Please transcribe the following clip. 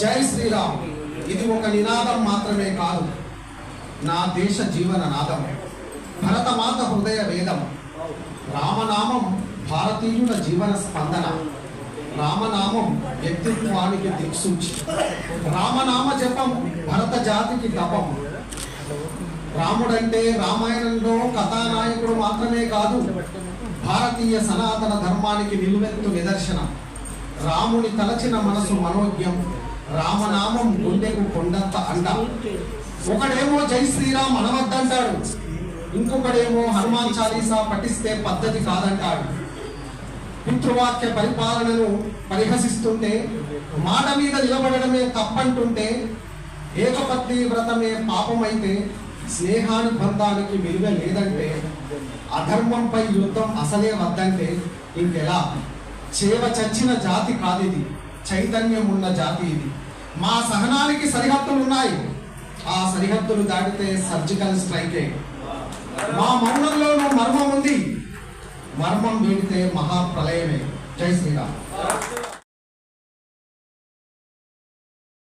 జై శ్రీరామ్. ఇది ఒక నినాదం మాత్రమే కాదు. నా దేశ జీవన నాదం. భరతమాత హృదయ వేదం. రామనామం భారతీయుల జీవన స్పందన. రామనామం వ్యక్తిత్వానికి దిక్సూచి. రామనామ జపం భరత జాతికి తపం. రాముడంటే రామాయణంలో కథానాయకుడు మాత్రమే కాదు భారతీయ సనాతన ధర్మానికి నిలువెత్తు నిదర్శనం. రాముని తలచిన మనసు మనోజ్ఞం. రామనామం గుండెకు కొండంత అంట. ఒకడేమో జై శ్రీరామ్ అనవద్దంటాడు. ఇంకొకడేమో హనుమాన్ చాలీసా పఠిస్తే పద్ధతి కాదంటాడు. పితృవాక్య పరిపాలనను పరిహసిస్తుంటే మాట మీద నిలబడడమే తప్పంటుంటే ఏకపత్ని వ్రతమే పాపమైతే స్నేహానుబంధానికి విలువ లేదంటే అధర్మంపై యుద్ధం అసలే వద్దంటే ఇంకెలా? చేవ చచ్చిన జాతి కాదిది. చైతన్యం ఉన్న జాతి ఇది. మా సహనానికి సరిహద్దులు ఉన్నాయి ఆ సరిహద్దులు దాటితే సర్జికల్ స్ట్రైకే మా మౌనంలోనూ మర్మం ఉంది మర్మం వీడితే మహాప్రలయమే జై శ్రీరామ్.